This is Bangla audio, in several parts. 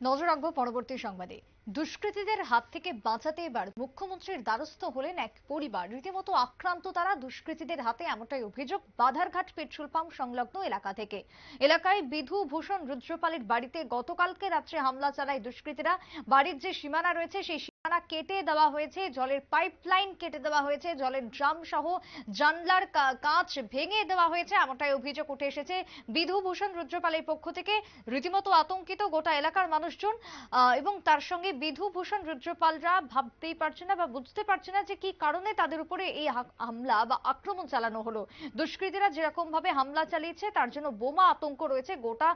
নজর রাখব পরবর্তী সংবাদে। দুষ্কৃতীদের হাত থেকে বাঁচাতে এবার মুখ্যমন্ত্রীর দ্বারস্থ হলেন এক পরিবার। রীতিমতো আক্রান্ত তারা দুষ্কৃতীদের হাতে এমনটাই অভিযোগ বাধারঘাট পেট্রোল পাম্প সংলগ্ন এলাকা থেকে। এলাকায় বিধু ভূষণ রুদ্রপালের বাড়িতে গতকালকে রাত্রে হামলা চালায় দুষ্কৃতীরা। বাড়ির যে সীমানা রয়েছে সেই সীমানা কেটে দেওয়া হয়েছে, জলের পাইপলাইন কেটে দেওয়া হয়েছে, জলের ড্রাম সহ জানলার কাঁচ ভেঙে দেওয়া হয়েছে, এমনটাই অভিযোগ উঠে এসেছে। বিধুভূষণ রুদ্রপালের পক্ষ থেকে রীতিমতো আতঙ্কিত গোটা এলাকার মানুষজন এবং তার সঙ্গে বিধুভূষণ রুদ্রপালরা ভাবতেই পারছে না বা বুঝতে পারছে না যে কি কারণে তাদের উপরে এই হামলা বা আক্রমণ চালানো হলো। দুষ্কৃতীরা যেরকম ভাবে হামলা চালিয়েছে, তার জন্য বোমা আতঙ্ক রয়েছে গোটা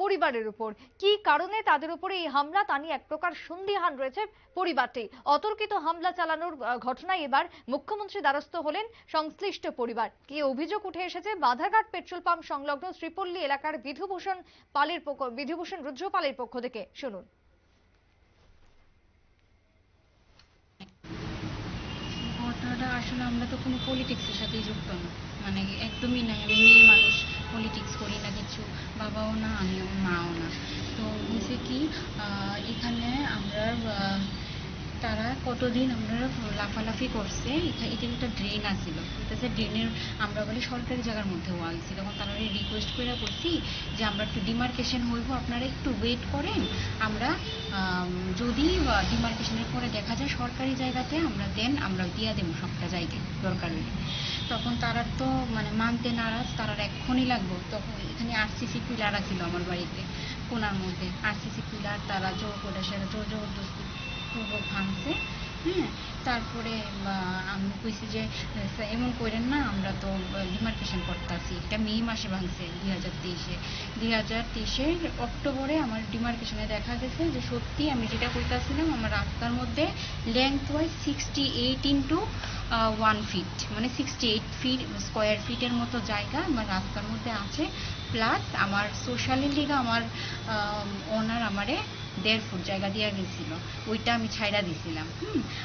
পরিবারের উপর। কি কারণে তাদের উপরে এই হামলা? তা নিয়ে এক প্রকার সন্দিহান রয়েছে পরিবারটি। অতর্কিত হামলা চালানোর ঘটনায় এবার মুখ্যমন্ত্রী দ্বারস্থ হলেন সংশ্লিষ্ট পরিবার। কি অভিযোগ উঠে এসেছে? বাধারঘাট পেট্রোল পাম্প সংলগ্ন শ্রীপল্লী এলাকার বিধুভূষণ পালের পক্ষ বিধুভূষণ রুদ্রপালের পক্ষ থেকে। শুনুন। ঘটনাটা আসলে আমরা তো কোনো পলিটিক্সের সাথেই যুক্ত না। মানে একদমই নাই। আমি মেয়ে মানুষ পলিটিক্স করি না কিছু। বাবাও না, আমিও মাও না। তো হয়েছে কি এখানে আমরা তারা কতদিন আমরা লাফালাফি করছে এখা- এখানে একটা ড্রেন আছিল। এটা ড্রেনের আমরা বলি সরকারি জায়গার মধ্যে ওয়া গেছি তখন তারা রিকোয়েস্ট করে করছি যে আমরা একটু ডিমার্কেশন হইব আপনারা একটু ওয়েট করেন। আমরা আম, যদি ডিমার্কেশনের পরে দেখা যায় সরকারি জায়গাতে আমরা দেন আমরা দিয়া দেবো সবটা জায়গায় দরকার হলে। তখন তারা তো মানে মানতে নারাজ তারা এক্ষুনি লাগবো। তখন এখানে আরসিসি পিলার ছিল আমার বাড়িতে কোনার মধ্যে। আরসিসি পিলার তারা জোর করে সেটা জোর জবরদস্তি পূর্বক ভাঙছে হ্যাঁ? তারপরে আমি কইছি যে এমন করেন না, আমরা তো ডিমার্কেশন করতেছি। এটা মে মাসে ভাঙছে, দুই হাজার তেইশে। দুই হাজার তেইশের অক্টোবরে আমার ডিমার্কেশনে দেখা গেছে যে, সত্যি আমি যেটা কইতাছিলাম, আমার রাস্তার মধ্যে length wise sixty eight into one feet মানে সিক্সটি এইট ফিট স্কোয়ার ফিটের মতো জায়গা আমার রাস্তার মধ্যে আছে। প্লাস আমার সোশ্যালের লিগে আমার ওনার আমারে দেড় ফুট জায়গা দিয়ে গেছিল, ওইটা আমি ছাইড়া দিছিলাম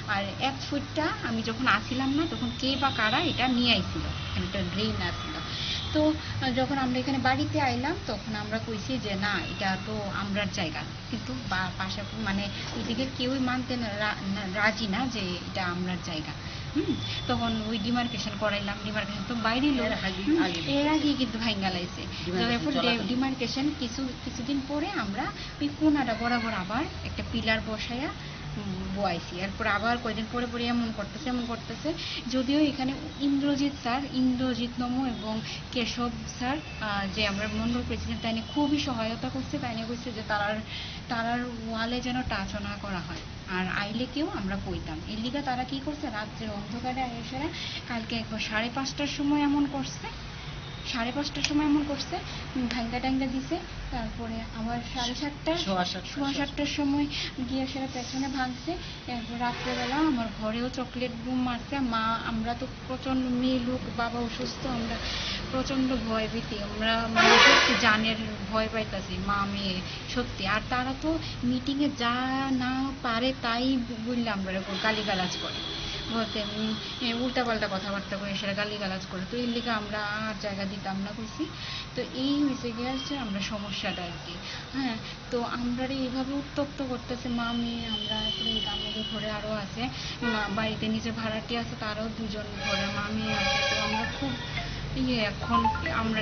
আর এক ফুটটা আমি যখন আসিলাম না, তখন কে বা কারা এটা নিয়ে আইছিল এখানে একটা ড্রেন আসছিল। তো যখন আমরা এখানে বাড়িতে আইলাম, তখন আমরা কইছি যে, না, এটা তো আমরার জায়গা। কিন্তু বা- পাশে মানে ওইদিকে কেউই মানতে রাজি না যে এটা আমরার জায়গা। হুম তখন ওই ডিমার্কেশন করাইলাম ডিমার্কেশন তো বাইরে লোক। এর আগে কিন্তু ভাঙ্গা লাইছে ডিমার্কেশন কিছু কিছুদিন পরে আমরা ওই কোনাটা বরাবর আবার একটা পিলার বসায়া বয়াইছি। এরপর আবার কয়দিন পরে পরে এমন করতেছে এমন করতেছে। যদিও এখানে ইন্দ্রজিৎ স্যার, ইন্দ্রজিৎ নম এবং কেশব স্যার যে আমরা মন্ডল প্রেসিডেন্ট তাই নিয়ে খুবই সহায়তা করছে, তাই নিয়ে কইছে যে তারার তারার ওয়ালে যেন টাচ না করা হয়। আর আইলে কেউ আমরা কইতাম। এর লিগা তারা কি করছে? রাত্রে অন্ধকারে এসে কালকে একবার সাড়ে পাঁচটার সময় এমন করছে। সাড়ে পাঁচটার সময় এমন করছে ভাঙ্গা টাঙ্গা দিছে তারপরে আবার সাড়ে সাতটা সোয়া সাতটার সময় গিয়ে সেটা পেছনে ভাঙছে এরপর রাত্রেবেলা আমার ঘরেও চকলেট বুম মারছে মা আমরা তো প্রচণ্ড মেয়ে লোক বাবা অসুস্থ আমরা প্রচণ্ড ভয় ভীতি আমরা মানে সত্যি জানের ভয় পাইতাছি মা মেয়ে সত্যি। আর তারা তো মিটিংয়ে যা না পারে তাই বললে আমরা গালিগালাজ করে। উল্টাপাল্টা কথাবার্তা করে সেটা গালিগালাজ করে। তো এর লিগে আমরা আর জায়গা দিতাম না কইছি। তো এই হয়েছে গিয়ে হচ্ছে আমরা সমস্যাটা আর কি। হ্যাঁ তো আমরা এইভাবে উত্তপ্ত করতেছে মা মেয়ে আমরা এই আমাদের ঘরে আরও আছে বাড়িতে নিচে ভাড়াটি আছে তারাও দুজন ঘরে মা মেয়ে আছে। তো আমরা খুব ইয়ে এখন আমরা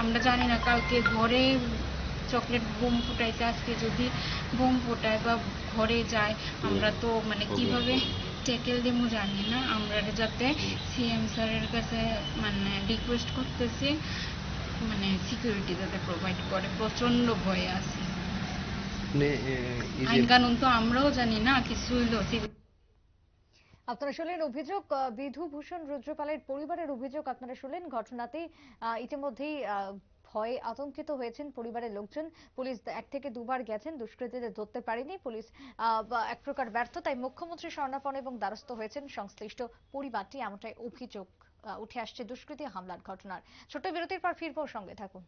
আমরা জানি না কালকে ঘরে চকলেট বোম ফুটাইতে আজকে যদি বোম ফোটায় বা ঘরে যায় আমরা তো মানে কীভাবে ট্যাকেল দেবো জানি না। আমরা যাতে সিএম স্যারের কাছে মানে রিকোয়েস্ট করতেছি মানে সিকিউরিটি যাতে প্রোভাইড করে। প্রচণ্ড ভয়ে আছি। মানে আইন কানুন তো আমরাও জানি না কিছু হইল। আপনারা শুনলেন অভিযোগ বিধুভূষণ রুদ্রপালের পরিবারের অভিযোগ। আপনারা শুনলেন ঘটনাতে আহ, ইতিমধ্যেই আহ, ভয়ে আতঙ্কিত হয়েছেন পরিবারের লোকজন। পুলিশ এক থেকে দুবার গেছেন, দুষ্কৃতীদের ধরতে পারেনি। পুলিশ এক প্রকার ব্যর্থ, তাই মুখ্যমন্ত্রী স্বর্ণাপন এবং দ্বারস্থ হয়েছেন। সংশ্লিষ্ট পরিবারটি এমনটাই অভিযোগ উঠে আসছে দুষ্কৃতী হামলার ঘটনার। ছোট্ট বিরতির পর ফিরবো, সঙ্গে থাকুন।